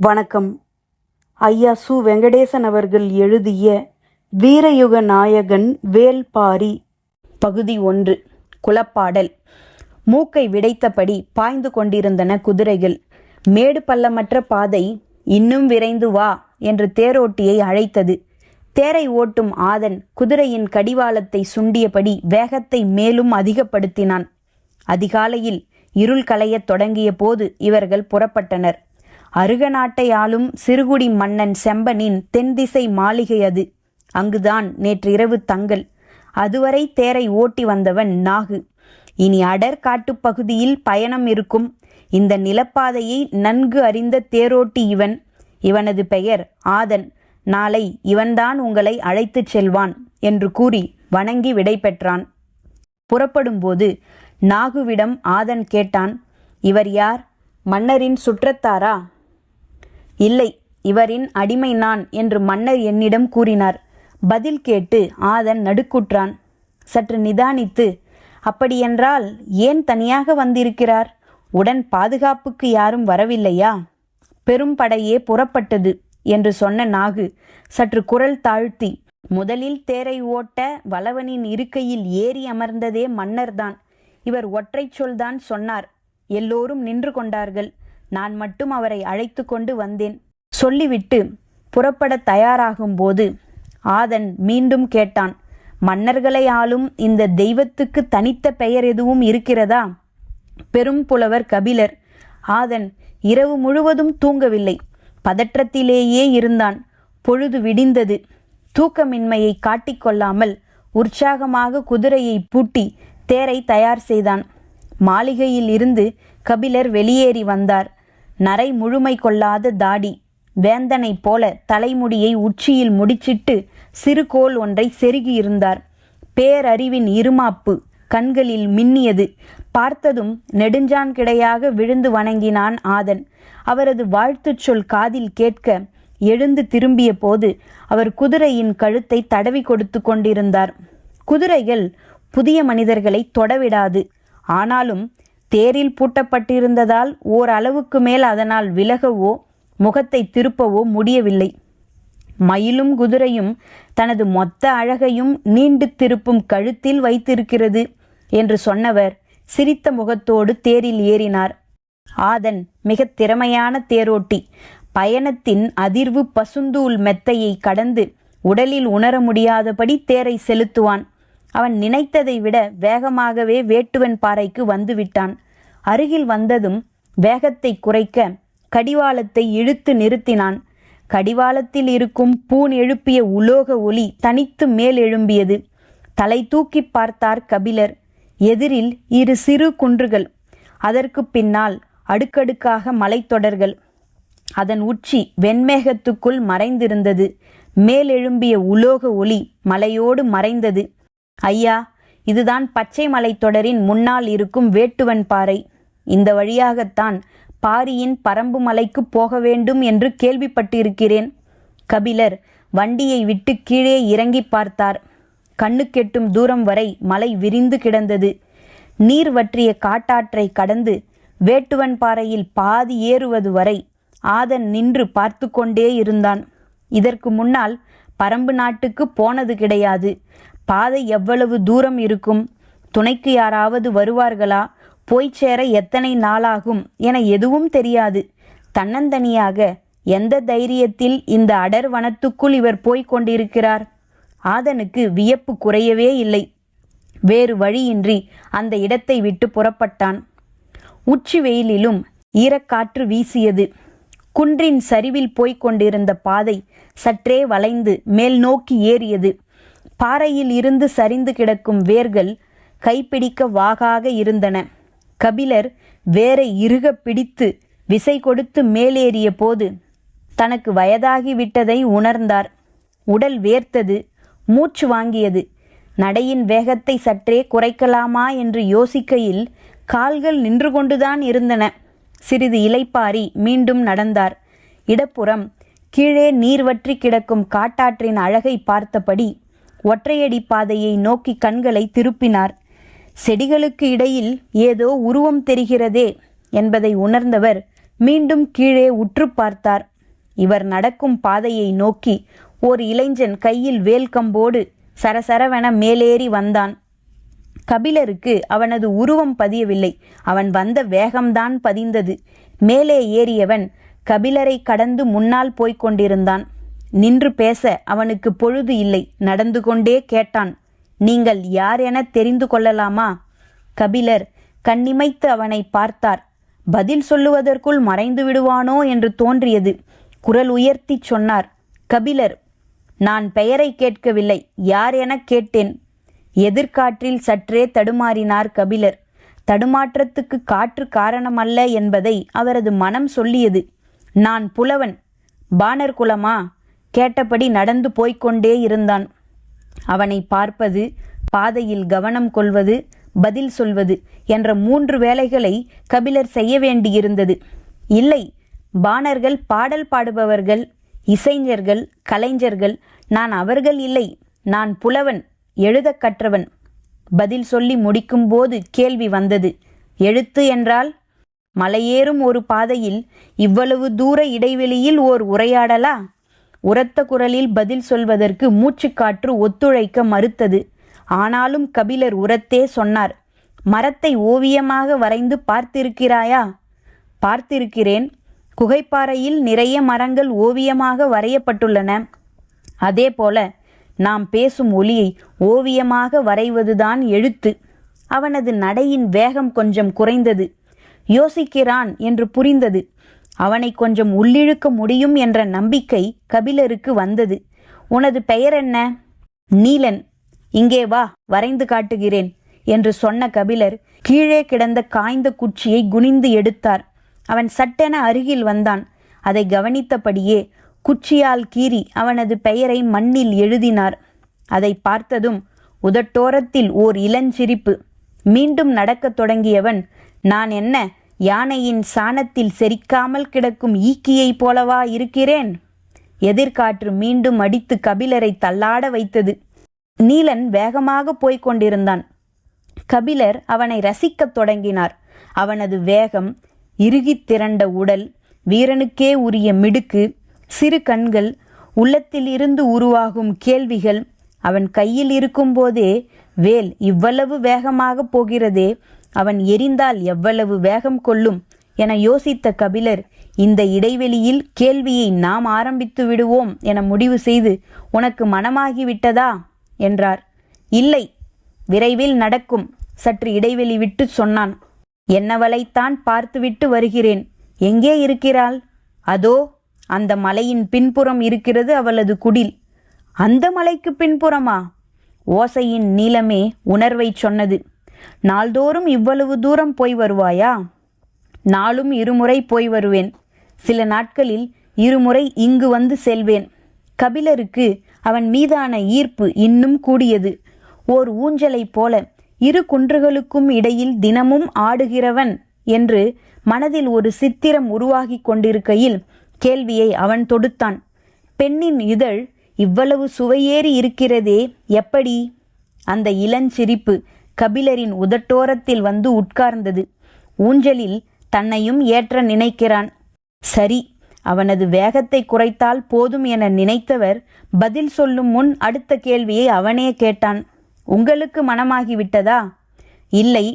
வணக்கம். ஐயா சு. வெங்கடேசன் அவர்கள் எழுதிய வீரயுக நாயகன் வேல்பாரி பகுதி ஒன்று குலப்பாடல். மூக்கை விடைத்தபடி பாய்ந்து கொண்டிருந்தன குதிரைகள். மேடு பள்ளமற்ற பாதை இன்னும் விரைந்து வா என்று தேரோட்டியை அழைத்தது. தேரை ஓட்டும் ஆதன் குதிரையின் கடிவாளத்தை சுண்டியபடி வேகத்தை மேலும் அதிகப்படுத்தினான். அதிகாலையில் இருள் களையத் தொடங்கிய போது இவர்கள் புறப்பட்டனர். அருக நாட்டை ஆளும் சிறுகுடி மன்னன் செம்பனின் தென்திசை மாளிகை அது. அங்குதான் நேற்று இரவு தங்கல். அதுவரை தேரை ஓட்டி வந்தவன் நாகு. இனி அடர் காட்டுப் பகுதியில் பயணம் இருக்கும். இந்த நிலப்பாதையை நன்கு அறிந்த தேரோட்டி இவன். இவனது பெயர் ஆதன். நாளை இவன்தான் உங்களை அழைத்துச் செல்வான் என்று கூறி வணங்கி விடை பெற்றான். புறப்படும்போது நாகுவிடம் ஆதன் கேட்டான் இவர் யார்? மன்னரின் சுற்றத்தாரா? இல்லை இவரின் அடிமை நான் என்று மன்னர் என்னிடம் கூறினார். பதில் கேட்டு ஆதன் நடுக்குற்றான். சற்று நிதானித்து அப்படியென்றால் ஏன் தனியாக வந்திருக்கிறார்? உடன் பாதுகாப்புக்கு யாரும் வரவில்லையா? பெரும் படையே புறப்பட்டது என்று சொன்ன நாகு சற்று குரல் தாழ்த்தி முதலில் தேரை ஓட்ட வளவனின் இருக்கையில் ஏறி அமர்ந்ததே மன்னர்தான். இவர் ஒற்றைச் சொல்தான் சொன்னார். எல்லோரும் நின்று கொண்டார்கள். நான் மட்டும் அவரை அழைத்து கொண்டு வந்தேன். சொல்லிவிட்டு புறப்பட தயாராகும்போது ஆதன் மீண்டும் கேட்டான் மன்னர்களை ஆளும் இந்த தெய்வத்துக்கு தனித்த பெயர் எதுவும் இருக்கிறதா? பெரும் புலவர் கபிலர் ஆதன் இரவு முழுவதும் தூங்கவில்லை. பதற்றத்திலேயே இருந்தான். பொழுது விடிந்தது. தூக்கமின்மையை காட்டிக்கொள்ளாமல் உற்சாகமாக குதிரையை பூட்டி தேரை தயார் செய்தான். மாளிகையில் இருந்து கபிலர் வெளியேறி வந்தார். நரை முழுமை கொள்ளாத தாடி வேந்தனைப் போல தலைமுடியை உச்சியில் முடிச்சிட்டு சிறுகோல் ஒன்றை செருகியிருந்தார் பேரறிவின் இருமாப்பு கண்களில் மின்னியது. பார்த்ததும் நெடுஞ்சான் கிடையாக விழுந்து வணங்கினான் ஆதன். அவரது வாழ்த்துச் சொல் காதில் கேட்க எழுந்து திரும்பிய போது அவர் குதிரையின் கழுத்தை தடவி கொடுத்து கொண்டிருந்தார். குதிரைகள் புதிய மனிதர்களை தொடவிடாது. ஆனாலும் தேரில் பூட்டப்பட்டிருந்ததால் ஓரளவுக்கு மேல் அதனால் விலகவோ முகத்தை திருப்பவோ முடியவில்லை. மயிலும் குதிரையும் தனது மொத்த அழகையும் நீண்டு திருப்பும் கழுத்தில் வைத்திருக்கிறது என்று சொன்னவர் சிரித்த முகத்தோடு தேரில் ஏறினார். ஆதன் மிக திறமையான தேரோட்டி. பயணத்தின் அதிர்வு பசுந்தூள் மெத்தையை கடந்து உடலில் உணர முடியாதபடி தேரை செலுத்துவான். அவன் நினைத்ததை விட வேகமாகவே வேட்டுவன் பாறைக்கு வந்துவிட்டான். அருகில் வந்ததும் வேகத்தை குறைக்க கடிவாளத்தை இழுத்து நிறுத்தினான். கடிவாளத்தில் இருக்கும் பூன் எழுப்பிய உலோக ஒளி தனித்து மேல் எழும்பியது. தலை தூக்கி பார்த்தார் கபிலர். எதிரில் இரு சிறு குன்றுகள். அதற்கு பின்னால் அடுக்கடுக்காக மலைத்தொடர்கள். அதன் உச்சி வெண்மேகத்துக்குள் மறைந்திருந்தது. மேலெழும்பிய உலோக ஒளி மலையோடு மறைந்தது. ஐயா இதுதான் பச்சை மலைத்தொடரின் முன்னால் இருக்கும் வேட்டுவன் பாறை. இந்த வழியாகத்தான் பாரியின் பரம்பு மலைக்கு போக வேண்டும் என்று கேள்விப்பட்டிருக்கிறேன். கபிலர் வண்டியை விட்டு கீழே இறங்கி பார்த்தார். கண்ணுக்கெட்டும் தூரம் வரை மலை விரிந்து கிடந்தது. நீர் வற்றிய காட்டாற்றை கடந்து வேட்டுவன் பாறையில் பாதி ஏறுவது வரை ஆதன் நின்று பார்த்து கொண்டே இருந்தான். இதற்கு முன்னால் பரம்பு நாட்டுக்கு போனது கிடையாது. பாதை எவ்வளவு தூரம் இருக்கும்? துணைக்கு யாராவது வருவார்களா? போய் சேர எத்தனை நாளாகும் என எதுவும் தெரியாது. தன்னந்தனியாக எந்த தைரியத்தில் இந்த அடர் வனத்துக்குள் இவர் போய்க் கொண்டிருக்கிறார்? ஆதனுக்கு வியப்பு குறையவே இல்லை. வேறு வழியின்றி அந்த இடத்தை விட்டு புறப்பட்டான். உச்சி வெயிலிலும் ஈரக்காற்று வீசியது. குன்றின் சரிவில் போய்க் கொண்டிருந்த பாதை சற்றே வளைந்து மேல் நோக்கி ஏறியது. பாறையில் இருந்து சரிந்து கிடக்கும் வேர்கள் கைப்பிடிக்க வாகாக இருந்தன. கபிலர் வேரை இறுக பிடித்து விசை கொடுத்து மேலேறிய போது தனக்கு வயதாகிவிட்டதை உணர்ந்தார். உடல் வேர்த்தது மூச்சு வாங்கியது. நடையின் வேகத்தை சற்றே குறைக்கலாமா என்று யோசிக்கையில் கால்கள் நின்று கொண்டுதான் இருந்தன. சிறிது இலைப்பாரி மீண்டும் நடந்தார். இடப்புறம் கீழே நீர் வற்றி கிடக்கும் காட்டாற்றின் அழகை பார்த்தபடி ஒற்றையடி பாதையை நோக்கி கண்களை திருப்பினார். செடிகளுக்கு இடையில் ஏதோ உருவம் தெரிகிறதே என்பதை உணர்ந்தவர் மீண்டும் கீழே உற்று பார்த்தார். இவர் நடக்கும் பாதையை நோக்கி ஓர் இளைஞன் கையில் வேல்கம்போடு சரசரவென மேலேறி வந்தான். கபிலருக்கு அவனது உருவம் பதியவில்லை. அவன் வந்த வேகம்தான் பதிந்தது. மேலே ஏறியவன் கபிலரை கடந்து முன்னால் போய்க் கொண்டிருந்தான். நின்று பேச அவனுக்கு பொழுது இல்லை. நடந்து கொண்டே கேட்டான் நீங்கள் யார் என தெரிந்து கொள்ளலாமா? கபிலர் கண்ணிமைத்து அவனை பார்த்தார் பதில் சொல்லுவதற்குள் மறைந்து விடுவானோ? என்று தோன்றியது. குரல் உயர்த்திச் சொன்னார் கபிலர் நான் பெயரை கேட்கவில்லை. யார் எனக் கேட்டேன்? எதிர்காற்றில் சற்றே தடுமாறினார் கபிலர். தடுமாற்றத்துக்கு காற்று காரணமல்ல என்பதை அவரது மனம் சொல்லியது. நான் புலவன். பாணர் குலமா? கேட்டபடி நடந்து போய்க்கொண்டே இருந்தான். அவனை பார்ப்பது பாதையில் கவனம் கொள்வது பதில் சொல்வது என்ற மூன்று வேலைகளை கபிலர் செய்ய வேண்டியிருந்தது. இல்லை பாணர்கள் பாடல் பாடுபவர்கள் இசைஞர்கள் கலைஞர்கள் நான் அவர்கள் இல்லை நான் புலவன் எழுதக் கற்றவன். பதில் சொல்லி முடிக்கும்போது கேள்வி வந்தது எழுத்து என்றால்? மலையேறும் ஒரு பாதையில் இவ்வளவு தூர இடைவெளியில் ஓர் உரையாடலா? உரத்த குரலில் பதில் சொல்வதற்கு மூச்சுக்காற்று ஒத்துழைக்க மறுத்தது. ஆனாலும் கபிலர் உரத்தே சொன்னார் மரத்தை ஓவியமாக வரைந்து பார்த்திருக்கிறாயா? பார்த்திருக்கிறேன். குகைப்பாறையில் நிறைய மரங்கள் ஓவியமாக வரையப்பட்டுள்ளன. அதேபோல நாம் பேசும் ஒலியை ஓவியமாக வரைவதுதான் எழுத்து. அவனது நடையின் வேகம் கொஞ்சம் குறைந்தது. யோசிக்கிறான் என்று புரிந்தது. அவனை கொஞ்சம் உள்ளிழுக்க முடியும் என்ற நம்பிக்கை கபிலருக்கு வந்தது. உனது பெயர் என்ன? நீலன். இங்கே வா வரைந்து காட்டுகிறேன் என்று சொன்ன கபிலர் கீழே கிடந்த காய்ந்த குச்சியை குனிந்து எடுத்தார். அவன் சட்டென அருகில் வந்தான். அதை கவனித்தபடியே குச்சியால் கீறி அவனது பெயரை மண்ணில் எழுதினார். அதை பார்த்ததும் உதட்டோரத்தில் ஓர் இளஞ்சிரிப்பு. மீண்டும் நடக்கத் தொடங்கியவன் நான் என்ன? யானையின் சாணத்தில் செரிக்காமல் கிடக்கும் ஈக்கியைப் போலவா இருக்கிறேன்? எதிர்காற்று மீண்டும் அடித்து கபிலரை தள்ளாட வைத்தது. நீலன் வேகமாக போய்க் கொண்டிருந்தான். கபிலர் அவனை ரசிக்கத் தொடங்கினார். அவனது வேகம் இறுகித் திரண்ட உடல் வீரனுக்கே உரிய மிடுக்கு சிறு கண்கள் உள்ளத்திலிருந்து உருவாகும் கேள்விகள் அவன் கையில் இருக்கும்போதே வேல் இவ்வளவு வேகமாக போகிறதே அவன் எரிந்தால் எவ்வளவு வேகம் கொள்ளும்? என யோசித்த கபிலர் இந்த இடைவெளியில் கேள்வியை நாம் ஆரம்பித்து விடுவோம் என முடிவு செய்து உனக்கு மனமாகிவிட்டதா? என்றார். இல்லை விரைவில் நடக்கும் சற்று இடைவெளி விட்டு சொன்னான். என்னவளைத்தான் பார்த்துவிட்டு வருகிறேன். எங்கே இருக்கிறாள்? அதோ அந்த மலையின் பின்புறம் இருக்கிறது அவளது குடில். அந்த மலைக்கு பின்புறமா? ஓசையின் நீளமே உணர்வைச் சொன்னது. நாள்தோறும் இவ்வளவு தூரம் போய் வருவாயா? நாளும் இருமுறை போய் வருவேன். சில நாட்களில் இருமுறை இங்கு வந்து செல்வேன். கபிலருக்கு அவன் மீதான ஈர்ப்பு இன்னும் கூடியது. ஓர் ஊஞ்சலைப் போல இரு குன்றுகளுக்கும் இடையில் தினமும் ஆடுகிறவன் என்று மனதில் ஒரு சித்திரம் உருவாகிக் கொண்டிருக்கையில் கேள்வியை அவன் தொடுத்தான். பெண்ணின் இதழ் இவ்வளவு சுவையேறி இருக்கிறதே எப்படி? அந்த இளஞ்சிரிப்பு கபிலரின் உதட்டோரத்தில் வந்து உட்கார்ந்தது. ஊஞ்சலில் தன்னையும் ஏற்ற நினைக்கிறான். சரி அவனது வேகத்தை குறைத்தால் போதும் என நினைத்தவர் பதில் சொல்லும் முன் அடுத்த கேள்வியை அவனே கேட்டான். உங்களுக்கு மனமாகிவிட்டதா இல்லை.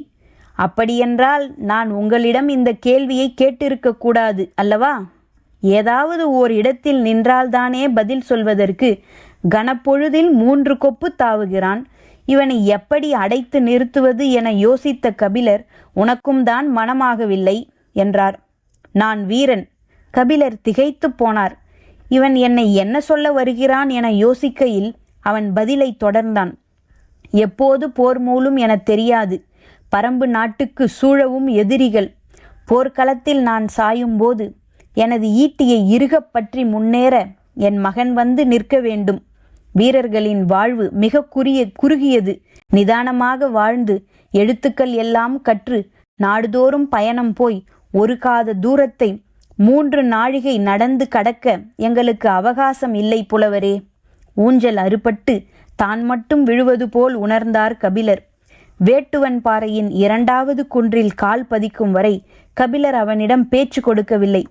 அப்படியென்றால் நான் உங்களிடம் இந்த கேள்வியை கேட்டிருக்க கூடாது அல்லவா? ஏதாவது ஓர் இடத்தில் நின்றால்தானே பதில் சொல்வதற்கு கனப்பொழுதில் மூன்று கொப்பு தாவுகிறான். இவனை எப்படி அடைத்து நிறுத்துவது என யோசித்த கபிலர் உனக்கும் தான் மனமாகவில்லை என்றார். நான் வீரன். கபிலர் திகைத்து போனார். இவன் என்னை என்ன சொல்ல வருகிறான் என யோசிக்கையில் அவன் பதிலை தொடர்ந்தான். எப்போது போர் மூலும் என தெரியாது. பரம்பு நாட்டுக்கு சூழவும் எதிரிகள். போர்க்களத்தில் நான் சாயும்போது எனது ஈட்டியை இறுகப் பற்றி முன்னேற என் மகன் வந்து நிற்க வேண்டும். வீரர்களின் வாழ்வு மிக குறிய குறுகியது. நிதானமாக வாழ்ந்து எழுத்துக்கள் எல்லாம் கற்று நாடுதோறும் பயணம் போய் ஒரு காத தூரத்தை மூன்று நாழிகை நடந்து கடக்க எங்களுக்கு அவகாசம் இல்லை புலவரே. ஊஞ்சல் அறுபட்டு தான் மட்டும் விழுவது போல் உணர்ந்தார் கபிலர். வேட்டுவன் பாறையின் இரண்டாவது குன்றில் கால் பதிக்கும் வரை கபிலர் அவனிடம் பேச்சு கொடுக்கவில்லை.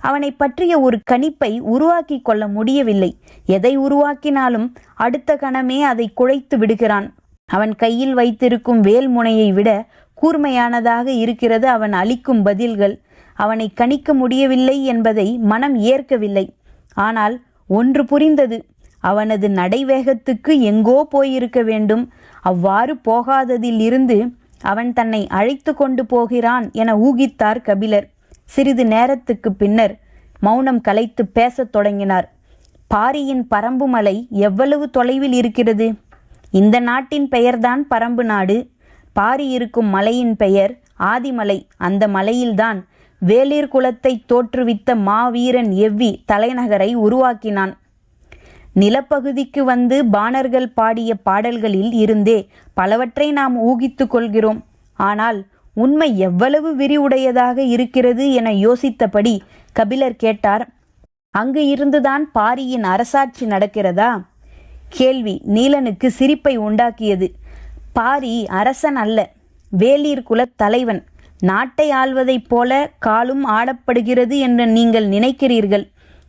அவனை பற்றிய ஒரு கணிப்பை உருவாக்கி கொள்ள முடியவில்லை. எதை உருவாக்கினாலும் அடுத்த கணமே அதை குழைத்து விடுகிறான். அவன் கையில் வைத்திருக்கும் வேல் முனையை விட கூர்மையானதாக இருக்கிறது அவன் அளிக்கும் பதில்கள். அவனை கணிக்க முடியவில்லை என்பதை மனம் ஏற்கவில்லை. ஆனால் ஒன்று புரிந்தது. அவனது நடைவேகத்துக்கு எங்கோ போயிருக்க வேண்டும். அவ்வாறு போகாததில் இருந்து அவன் தன்னை அழைத்து கொண்டு போகிறான் என ஊகித்தார் கபிலர். சிறிது நேரத்துக்கு பின்னர் மௌனம் கலைத்து பேசத் தொடங்கினார். பாரியின் பரம்பு மலை எவ்வளவு தொலைவில் இருக்கிறது? இந்த நாட்டின் பெயர்தான் பரம்பு நாடு. பாரி இருக்கும் மலையின் பெயர் ஆதிமலை. அந்த மலையில்தான் வேளிர் குலத்தை தோற்றுவித்த மாவீரன் எவ்வி தலைநகரை உருவாக்கினான். நிலப்பகுதிக்கு வந்து பாணர்கள் பாடிய பாடல்களில் இருந்தே பலவற்றை நாம் ஊகித்து கொள்கிறோம். ஆனால் உண்மை எவ்வளவு விரிவுடையதாக இருக்கிறது என யோசித்தபடி கபிலர் கேட்டார் அங்கு இருந்துதான் பாரியின் அரசாட்சி நடக்கிறதா? கேள்வி நீலனுக்கு சிரிப்பை உண்டாக்கியது பாரி அரசன் அல்ல வேலீர் குலத் தலைவன். நாட்டை ஆள்வதைப் போல காலும் ஆளப்படுகிறது என்று நீங்கள் நினைக்கிறீர்கள்.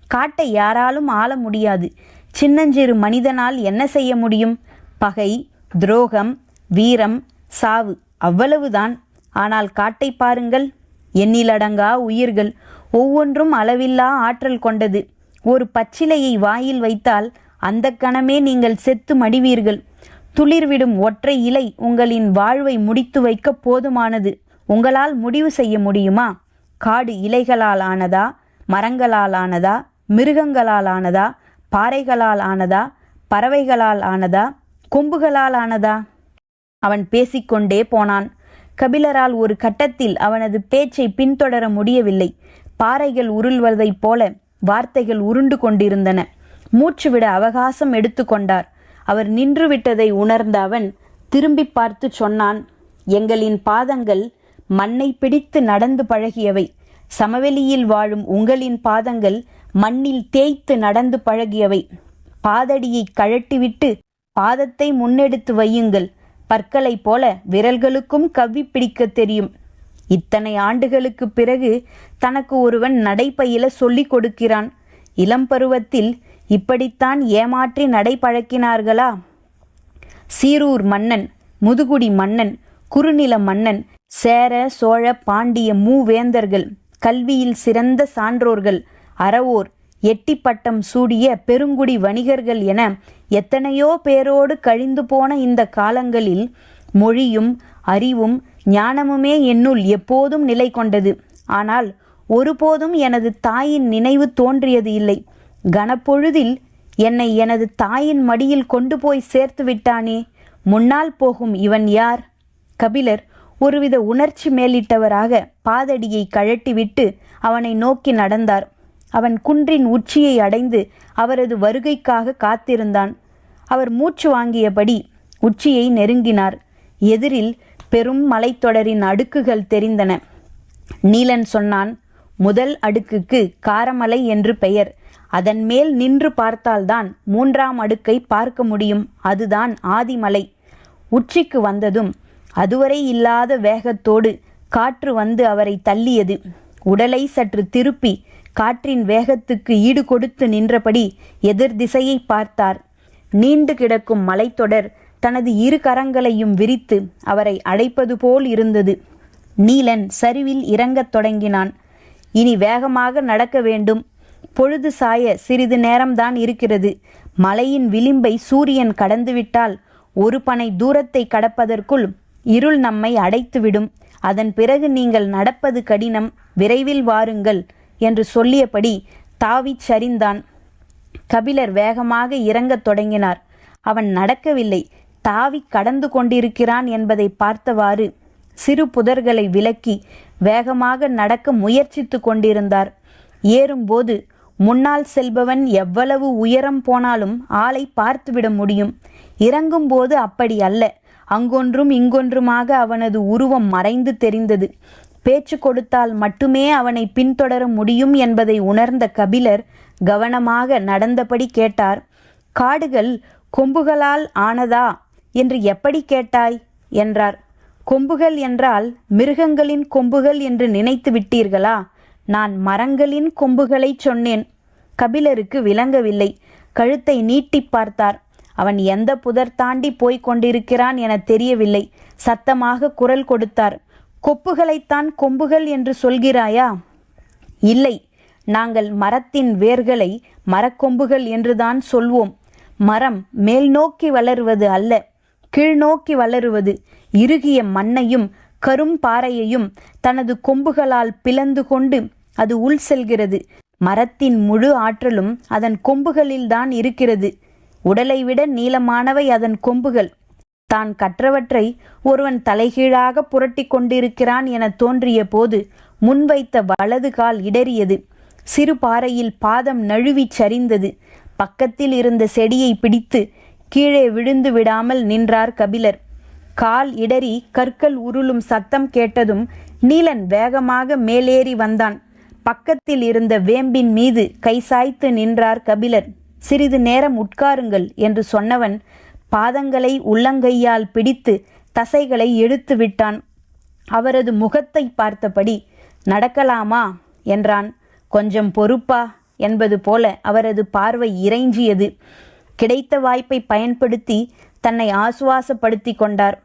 காட்டை யாராலும் ஆள முடியாது. சின்னஞ்சிறு மனிதனால் என்ன செய்ய முடியும்? பகை துரோகம் வீரம் சாவு அவ்வளவுதான். ஆனால் காட்டை பாருங்கள் எண்ணிலடங்கா உயிர்கள் ஒவ்வொன்றும் அளவில்லா ஆற்றல் கொண்டது. ஒரு பச்சிலையை வாயில் வைத்தால் அந்த கணமே நீங்கள் செத்து மடிவீர்கள். துளிர்விடும் ஒற்றை இலை உங்களின் வாழ்வை முடித்து வைக்க போதுமானது. உங்களால் முடிவு செய்ய முடியுமா? காடு இலைகளால் ஆனதா? மரங்களால் ஆனதா? மிருகங்களால் ஆனதா? பாறைகளால் ஆனதா? பறவைகளால் ஆனதா? கொம்புகளால் ஆனதா? அவன் பேசிக்கொண்டே போனான். கபிலரால் ஒரு கட்டத்தில் அவனது பேச்சை பின்தொடர முடியவில்லை. பாறைகள் உருள்வதைப் போல வார்த்தைகள் உருண்டு கொண்டிருந்தன. மூச்சுவிட அவகாசம் எடுத்துக்கொண்டார் அவர் நின்றுவிட்டதை உணர்ந்த அவன் திரும்பி பார்த்து சொன்னான் எங்களின் பாதங்கள் மண்ணை பிடித்து நடந்து பழகியவை. சமவெளியில் வாழும் உங்களின் பாதங்கள் மண்ணில் தேய்த்து நடந்து பழகியவை. பாதடியை கழட்டிவிட்டு பாதத்தை முன்னெடுத்து வையுங்கள். பற்களைப் போல விரல்களுக்கும் கவ்வி பிடிக்க தெரியும். இத்தனை ஆண்டுகளுக்கு பிறகு தனக்கு ஒருவன் நடைபயில சொல்லிக் கொடுக்கிறான். இளம் பருவத்தில் இப்படித்தான் ஏமாற்றி நடை பழக்கினார்களா சீரூர் மன்னன் முதுகுடி மன்னன் குறுநில மன்னன் சேர சோழ பாண்டிய மூவேந்தர்கள் கல்வியில் சிறந்த சான்றோர்கள் அறவோர் எட்டிப்பட்டம் சூடிய பெருங்குடி வணிகர்கள் என எத்தனையோ பேரோடு கழிந்து போன இந்த காலங்களில் மொழியும் அறிவும் ஞானமுமே என்னுள் எப்போதும் நிலை கொண்டது. ஆனால் ஒருபோதும் எனது தாயின் நினைவு தோன்றியது இல்லை. கனப்பொழுதில் என்னை எனது தாயின் மடியில் கொண்டு போய் சேர்த்து விட்டானே. முன்னால் போகும் இவன் யார்? கபிலர் ஒருவித உணர்ச்சி மேலிட்டவராக பாதடியை கழட்டிவிட்டு அவனை நோக்கி நடந்தார். அவன் குன்றின் உச்சியை அடைந்து அவரது வருகைக்காக காத்திருந்தான். அவர் மூச்சு வாங்கியபடி உச்சியை நெருங்கினார். எதிரில் பெரும் மலைத்தொடரின் அடுக்குகள் தெரிந்தன. நீலன் சொன்னான் முதல் அடுக்குக்கு காரமலை என்று பெயர். அதன் மேல் நின்று பார்த்தால்தான் மூன்றாம் அடுக்கை பார்க்க முடியும். அதுதான் ஆதிமலை. உச்சிக்கு வந்ததும் அதுவரை இல்லாத வேகத்தோடு காற்று வந்து அவரை தள்ளியது. உடலை சற்று திருப்பி காற்றின் வேகத்துக்கு ஈடு கொடுத்து நின்றபடி எதிர் திசையை பார்த்தார். நீண்டு கிடக்கும் மலைத்தொடர் தனது இரு கரங்களையும் விரித்து அவரை அடைப்பது போல் இருந்தது. நீலன் சரிவில் இறங்கத் தொடங்கினான். இனி வேகமாக நடக்க வேண்டும். பொழுது சாய சிறிது நேரம்தான் இருக்கிறது. மலையின் விளிம்பை சூரியன் கடந்துவிட்டால் ஒரு பனை தூரத்தை கடப்பதற்குள் இருள் நம்மை அடைத்துவிடும். அதன் பிறகு நீங்கள் நடப்பது கடினம். விரைவில் வாருங்கள். என்று சொல்லியபடி தாவிச் சரிந்தான். கபிலர் வேகமாக இறங்கத் தொடங்கினார். அவன் நடக்கவில்லை. தாவி கடந்து கொண்டிருக்கிறான் என்பதை பார்த்தவாறு சிறு புதர்களை விலக்கி வேகமாக நடக்க முயற்சித்து கொண்டிருந்தார். ஏறும்போது முன்னால் செல்பவன் எவ்வளவு உயரம் போனாலும் ஆளை பார்த்துவிட முடியும். இறங்கும்போது அப்படி அல்ல. அங்கொன்றும் இங்கொன்றுமாக அவனது உருவம் மறைந்து தெரிந்தது. பேச்சு கொடுத்தால் மட்டுமே அவனை பின்தொடர முடியும் என்பதை உணர்ந்த கபிலர் கவனமாக நடந்தபடி கேட்டார். காடுகள் கொம்புகளால் ஆனதா? என்று எப்படி கேட்டாய்? என்றார். கொம்புகள் என்றால் மிருகங்களின் கொம்புகள் என்று நினைத்து விட்டீர்களா? நான் மரங்களின் கொம்புகளை சொன்னேன். கபிலருக்கு விளங்கவில்லை. கழுத்தை நீட்டிப் பார்த்தார். அவன் எந்த புதர் தாண்டி போய்க் கொண்டிருக்கிறான் என தெரியவில்லை. சத்தமாக குரல் கொடுத்தார். கொப்புகளைத்தான் கொம்புகள் என்று சொல்கிறாயா? இல்லை நாங்கள் மரத்தின் வேர்களை மரக்கொம்புகள் என்றுதான் சொல்வோம். மரம் மேல் நோக்கி வளருவது அல்ல கீழ்நோக்கி வளருவது. இறுகிய மண்ணையும் கரும் பாறையையும் தனது கொம்புகளால் பிளந்து கொண்டு அது உள் செல்கிறது. மரத்தின் முழு ஆற்றலும் அதன் கொம்புகளில்தான் இருக்கிறது. உடலை விட நீளமானவை அதன் கொம்புகள். தான் கற்றவற்றை ஒருவன் தலைகீழாக புரட்டி கொண்டிருக்கிறான் என தோன்றிய போது முன்வைத்த வலது கால் இடறியது. சிறு பாறையில் பாதம் நழுவிச் சரிந்தது. பக்கத்தில் இருந்த செடியை பிடித்து கீழே விழுந்து விடாமல் நின்றார் கபிலர். கால் இடறி கற்கள் உருளும் சத்தம் கேட்டதும் நீலன் வேகமாக மேலேறி வந்தான். பக்கத்தில் இருந்த வேம்பின் மீது கைசாய்த்து நின்றார் கபிலர். சிறிது நேரம் உட்காருங்கள் என்று சொன்னவன் பாதங்களை உள்ளங்கையால் பிடித்து தசைகளை எடுத்து விட்டான். அவரது முகத்தை பார்த்தபடி நடக்கலாமா? என்றான். கொஞ்சம் பொறுப்பா? என்பது போல அவரது பார்வை இறைஞ்சியது. கிடைத்த வாய்ப்பை பயன்படுத்தி தன்னை ஆசுவாசப்படுத்தி கொண்டார்.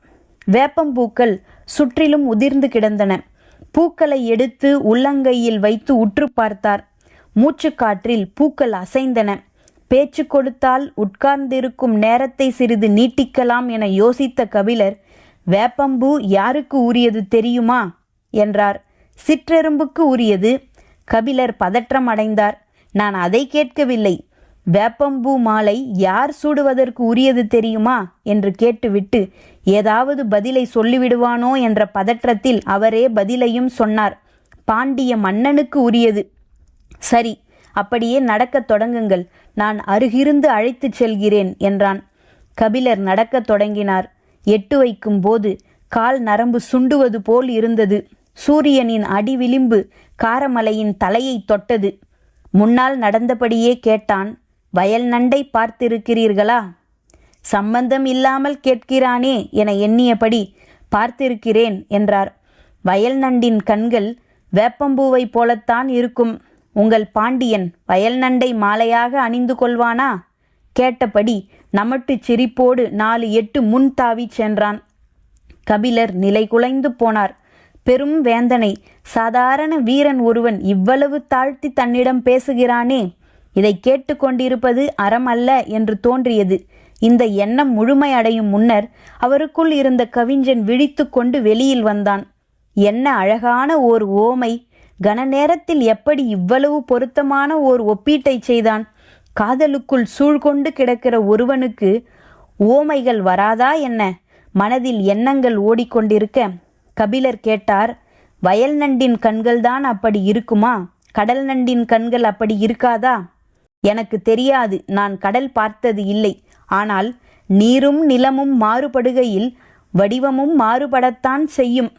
வேப்பம்பூக்கள் சுற்றிலும் உதிர்ந்து கிடந்தன. பூக்களை எடுத்து உள்ளங்கையில் வைத்து உற்று பார்த்தார். மூச்சுக்காற்றில் பூக்கள் அசைந்தன. பேச்சு கொடுத்தால் உட்கார்ந்திருக்கும் நேரத்தை சிறிது நீட்டிக்கலாம் என யோசித்த கபிலர் வேப்பம்பூ யாருக்கு உரியது தெரியுமா? என்றார். சிற்றெரும்புக்கு உரியது. கபிலர் பதற்றம் அடைந்தார். நான் அதை கேட்கவில்லை. வேப்பம்பூ மாலை யார் சூடுவதற்கு உரியது தெரியுமா? என்று கேட்டுவிட்டு ஏதாவது பதிலை சொல்லிவிடுவானோ? என்ற பதற்றத்தில் அவரே பதிலையும் சொன்னார். பாண்டிய மன்னனுக்கு உரியது. சரி. அப்படியே நடக்கத் தொடங்குங்கள். நான் அருகிருந்து அழைத்துச் செல்கிறேன் என்றான். கபிலர் நடக்கத் தொடங்கினார். எட்டு வைக்கும் போது கால் நரம்பு சுண்டுவது போல் இருந்தது. சூரியனின் அடி விளிம்பு காரமலையின் தலையை தொட்டது. முன்னால் நடந்தபடியே கேட்டான் வயல் நண்டை பார்த்திருக்கிறீர்களா? சம்பந்தம் இல்லாமல் கேட்கிறானே என எண்ணியபடி பார்த்திருக்கிறேன் என்றார். வயல் நண்டின் கண்கள் வேப்பம்பூவைப் போலத்தான் இருக்கும். உங்கள் பாண்டியன் வயல் நண்டை மாலையாக அணிந்து கொள்வானா? கேட்டபடி நமட்டு சிரிப்போடு நாலு எட்டு முன் தாவிச் சென்றான். கபிலர் நிலை குலைந்து போனார். பெரும் வேந்தனை சாதாரண வீரன் ஒருவன் இவ்வளவு தாழ்த்தி தன்னிடம் பேசுகிறானே? இதை கேட்டுக்கொண்டிருப்பது அறம் அல்ல என்று தோன்றியது. இந்த எண்ணம் முழுமையடையும் முன்னர் அவருக்குள் இருந்த கவிஞன் விழித்து கொண்டு வெளியில் வந்தான். என்ன அழகான ஓர் ஓமை! கன நேரத்தில் எப்படி இவ்வளவு பொருத்தமான ஓர் ஒப்பீட்டை செய்தான்? காதலுக்குள் சூழ்கொண்டு கிடக்கிற ஒருவனுக்கு ஓமைகள் வராதா என்ன? மனதில் எண்ணங்கள் ஓடிக்கொண்டிருக்க கபிலர் கேட்டார் வயல் நண்டின் கண்கள்தான் அப்படி இருக்குமா? கடல் நண்டின் கண்கள் அப்படி இருக்காதா? எனக்கு தெரியாது நான் கடல் பார்த்தது இல்லை. ஆனால் நீரும் நிலமும் மாறுபடுகையில் வடிவமும் மாறுபடத்தான் செய்யும்.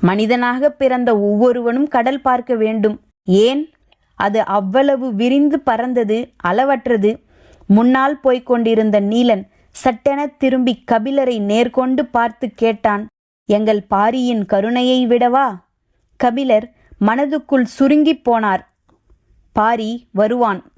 மனிதனாக பிறந்த ஒவ்வொருவனும் கடல் பார்க்க வேண்டும். ஏன்? அது அவ்வளவு விரிந்து பறந்தது அளவற்றது. முன்னால் போய்க் கொண்டிருந்த நீலன் சட்டென திரும்பி கபிலரை நேர்கொண்டு பார்த்து கேட்டான் எங்கள் பாரியின் கருணையை விடவா? கபிலர் மனதுக்குள் சுருங்கிப் போனார் பாரி வருவான்.